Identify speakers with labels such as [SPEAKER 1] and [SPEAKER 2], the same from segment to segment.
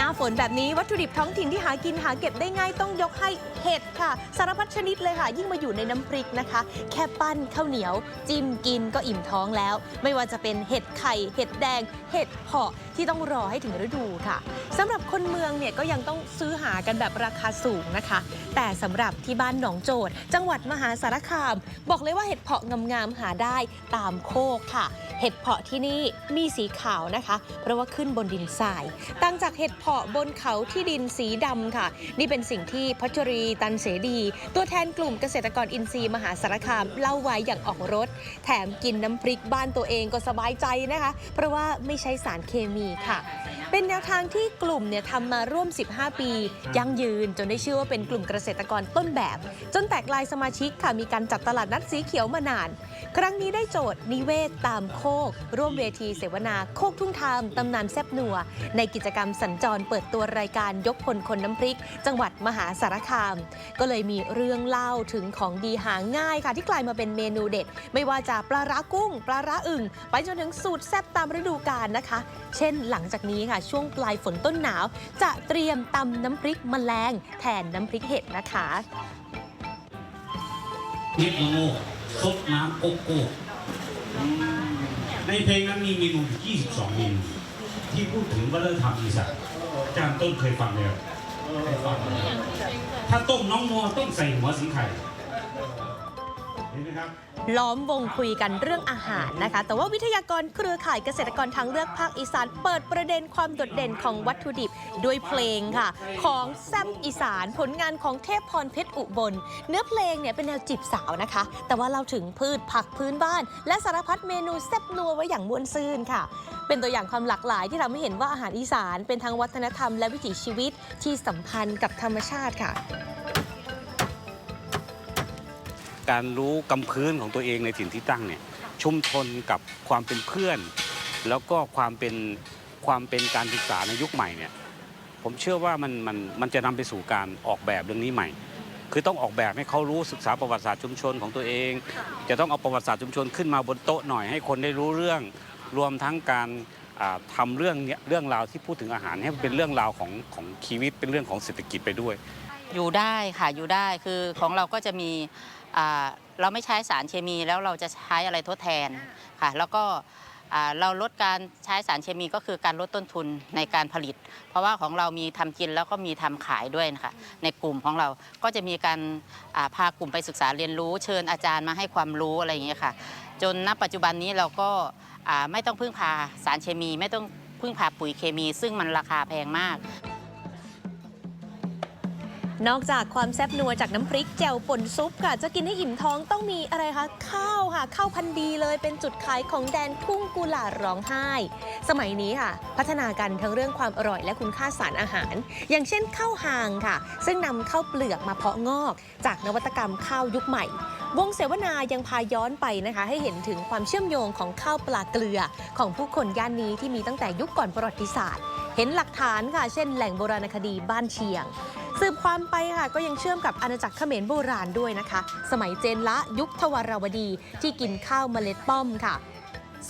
[SPEAKER 1] หน้าฝนแบบนี้วัตถุดิบท้องถิ่นที่หากินหาเก็บได้ง่ายต้องยกให้เห็ดค่ะ สารพัดชนิดเลยค่ะ ยิ่งมาอยู่ในน้ำพริกนะคะ แค่ปั้นข้าวเหนียว จิ้มกินก็อิ่มท้องแล้ว ไม่ว่าจะเป็นเห็ดไข่ เห็ดแดง เห็ดเผาะที่ต้องรอให้ถึงฤดูค่ะสำหรับคนเมืองเนี่ยก็ยังต้องซื้อหากันแบบราคาสูงนะคะ แต่สำหรับที่บ้านหนองโจดจังหวัดมหาสารคาม บอกเลยว่าเห็ดเผาะงามๆหาได้ตามโคกค่ะ เห็ดเพาะที่นี่มีสีขาวนะคะ เพราะว่าขึ้นบนดินทรายตั้งจากเห็ดเพาะบนเขาที่ดินสีดำค่ะ นี่เป็นสิ่งที่พัชรีตันเสดี ตัวแทนกลุ่มเกษตรกรอินทรีย์มหาสารคามเล่าไว้อย่างออกรถแถมกินน้ำพริกบ้านตัวเองก็สบายใจนะคะ เพราะว่าไม่ใช้สารเคมีค่ะเป็นแนวทางที่กลุ่มเนี่ยทำมาร่วม 15 ปี ยั่งยืนจนได้ชื่อว่าเป็นกลุ่มเกษตรกรต้นแบบ จนแตกลายสมาชิกค่ะมีการจัดตลาดนัดสีเขียวมานาน ครั้งนี้ได้โจทย์นิเวศตามโคก ร่วมเวทีเสวนาโคกทุ่งทามตำนานแซบนัว ในกิจกรรมสัญจรเปิดตัวรายการยกพลคนน้ำพริก จังหวัดมหาสารคาม ก็เลยมีเรื่องเล่าถึงของดีหาง่ายค่ะที่กลายมาเป็นเมนูเด็ด ไม่ว่าจะปลาร้ากุ้ง ปลาร้าอึ่งไปจนถึงสูตรแซบตามฤดูกาลนะคะ เช่นหลังจากนี้ค่ะช่วงปลายฝนต้นหนาว จะเตรียมตำน้ำพริกมแมลงแทนน้ำพริกเห็ดนะคะ
[SPEAKER 2] เม็ดมะม่วงซดน้ำโกโก้ในเพลงนั้นมีเมนู 22 เมนูที่พูดถึงวัฒนธรรมอีสานอาจารย์ต้นเคยฟังแล้วเคยฟังแล้วถ้าต้มน้องมัวต้องใส่หัวสีไข่
[SPEAKER 1] ล้อมวงคุยกันเรื่องอาหารนะคะ แต่ว่าวิทยากรเครือข่ายเกษตรกรทางเลือกภาคอีสาน เปิดประเด็นความโดดเด่นของวัตถุดิบด้วยเพลงค่ะ ของแซบอีสานผลงานของเทพพรเพชรอุบล เนื้อเพลงเนี่ยเป็นแนวจีบสาวนะคะ แต่ว่าเราถึงพืชผักพื้นบ้าน และสารพัดเมนูแซ่บนัวไว้อย่างม่วนซื่นค่ะ เป็นตัวอย่างความหลากหลายที่ทำให้เห็นว่าอาหารอีสาน เป็นทั้งวัฒนธรรมและวิถีชีวิตที่สัมพันธ์กับธรรมชาติค่ะ
[SPEAKER 3] การรู้กำพื้นของตัวเองในถิ่นที่ตั้งเนี่ยชุมชนกับความเป็นเพื่อน แล้วก็ความเป็นความเป็นการศึกษาในยุคใหม่เนี่ยผมเชื่อว่ามันมันมันจะนำไปสู่การออกแบบเรื่องนี้ใหม่ คือต้องออกแบบให้เขารู้ศึกษาประวัติศาสตร์ชุมชนของตัวเอง จะต้องเอาประวัติศาสตร์ชุมชนขึ้นมาบนโต๊ะหน่อยให้คนได้รู้เรื่อง รวมทั้งการอ่าทำเรื่องเนี้ยเรื่องราวที่พูดถึงอาหารให้มันเป็นเรื่องราวของของชีวิตเป็นเรื่องของเศรษฐกิจไปด้วย
[SPEAKER 4] อยู่ได้ค่ะอยู่ได้คือของเราก็จะมีอ่า เราไม่ใช้สารเคมีแล้วเราจะใช้อะไรทดแทนค่ะแล้วก็อ่าเราลดการใช้สารเคมีก็คือการลดต้นทุนในการผลิต เพราะว่าของเรามีทำกินแล้วก็มีทำขายด้วยนะคะในกลุ่มของเราก็จะมีการอ่าพากลุ่มไปศึกษาเรียนรู้ เชิญอาจารย์มาให้ความรู้อะไรอย่างเงี้ยค่ะ จนณปัจจุบันนี้เราก็อ่าไม่ต้องพึ่งพาสารเคมี ไม่ต้องพึ่งพาปุ๋ยเคมี ซึ่งมันราคาแพงมาก
[SPEAKER 1] นอกจากความแซ่บนัวจากน้ำพริกแจ่วป่นซุปค่ะ จะกินให้อิ่มท้องต้องมีอะไรคะ ข้าวค่ะ ข้าวพันธุ์ดีเลยเป็นจุดขายของแดนทุ่งกุหลาบร้องไห้ สมัยนี้ค่ะ พัฒนากันทั้งเรื่องความอร่อยและคุณค่าสารอาหาร อย่างเช่นข้าวหางค่ะ ซึ่งนำข้าวเปลือกมาเพาะงอก จากนวัตกรรมข้าวยุคใหม่ วงเสวนายังพาย้อนไปนะคะ ให้เห็นถึงความเชื่อมโยงของข้าวปลาเกลือ ของผู้คนย่านนี้ที่มีตั้งแต่ยุคก่อนประวัติศาสตร์ เห็นหลักฐานค่ะ เช่นแหล่งโบราณคดีบ้านเชียง สืบความไปค่ะก็ยังเชื่อมกับอาณาจักรเขมรโบราณด้วยนะคะ สมัยเจนละยุคทวารวดีที่กินข้าวเมล็ดป้อมค่ะ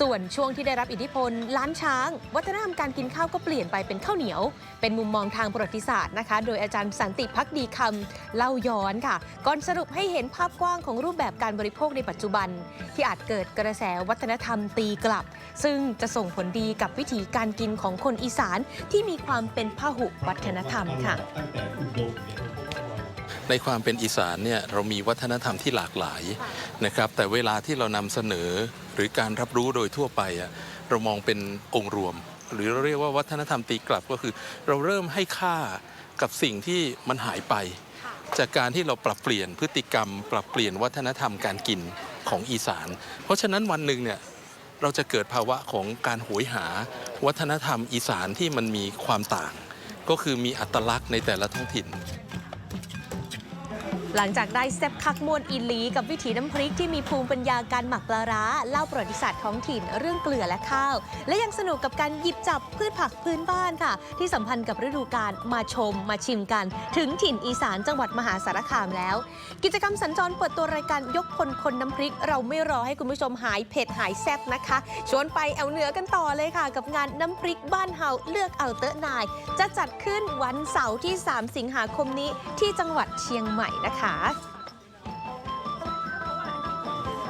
[SPEAKER 1] ส่วนช่วงที่ได้รับอิทธิพลล้านช้าง วัฒนธรรมการกินข้าวก็เปลี่ยนไปเป็นข้าวเหนียว เป็นมุมมองทางประวัติศาสตร์นะคะ โดยอาจารย์สันติพักดีคำเล่าย้อนค่ะ ก่อนสรุปให้เห็นภาพกว้างของรูปแบบการบริโภคในปัจจุบัน ที่อาจเกิดกระแสวัฒนธรรมตีกลับ ซึ่งจะส่งผลดีกับวิถีการกินของคนอีสานที่มีความเป็นพหุวัฒนธรรมค่ะ
[SPEAKER 5] ในความเป็นอีสานเนี่ยเรามีวัฒนธรรมที่หลากหลายนะครับแต่เวลาที่เรานำเสนอ หรือการรับรู้โดยทั่วไปอะเรามองเป็นองค์รวม หรือเราเรียกว่าวัฒนธรรมตีกลับก็คือ เราเริ่มให้ค่ากับสิ่งที่มันหายไป จากการที่เราปรับเปลี่ยนพฤติกรรม ปรับเปลี่ยนวัฒนธรรมการกินของอีสาน เพราะฉะนั้นวันหนึ่งเนี่ยเราจะเกิดภาวะของการโหยหา วัฒนธรรมอีสานที่มันมีความต่าง ก็คือมีอัตลักษณ์ในแต่ละท้องถิ่น
[SPEAKER 1] หลังจากได้แซ่บคักมวนอีลี กับวิถีน้ำพริกที่มีภูมิปัญญาการหมักปลาร้าเล่าประวัติศาสตร์ท้องถิ่นเรื่องเกลือและข้าว และยังสนุกกับการหยิบจับพืชผักพื้นบ้านค่ะ ที่สัมพันธ์กับฤดูกาลมาชมมาชิมกัน ถึงถิ่นอีสานจังหวัดมหาสารคามแล้ว กิจกรรมสัญจรเปิดตัวรายการยกพลคนน้ำพริก เราไม่รอให้คุณผู้ชมหายเผ็ดหายแซ่บนะคะชวนไปแอวเหนือกันต่อเลยค่ะ กับงานน้ำพริกบ้านเฮาเลือกเอาเตอะนาย จะจัดขึ้นวันเสาร์ที่ 3 สิงหาคมนี้ที่จังหวัดเชียงใหม่นะคะ podcast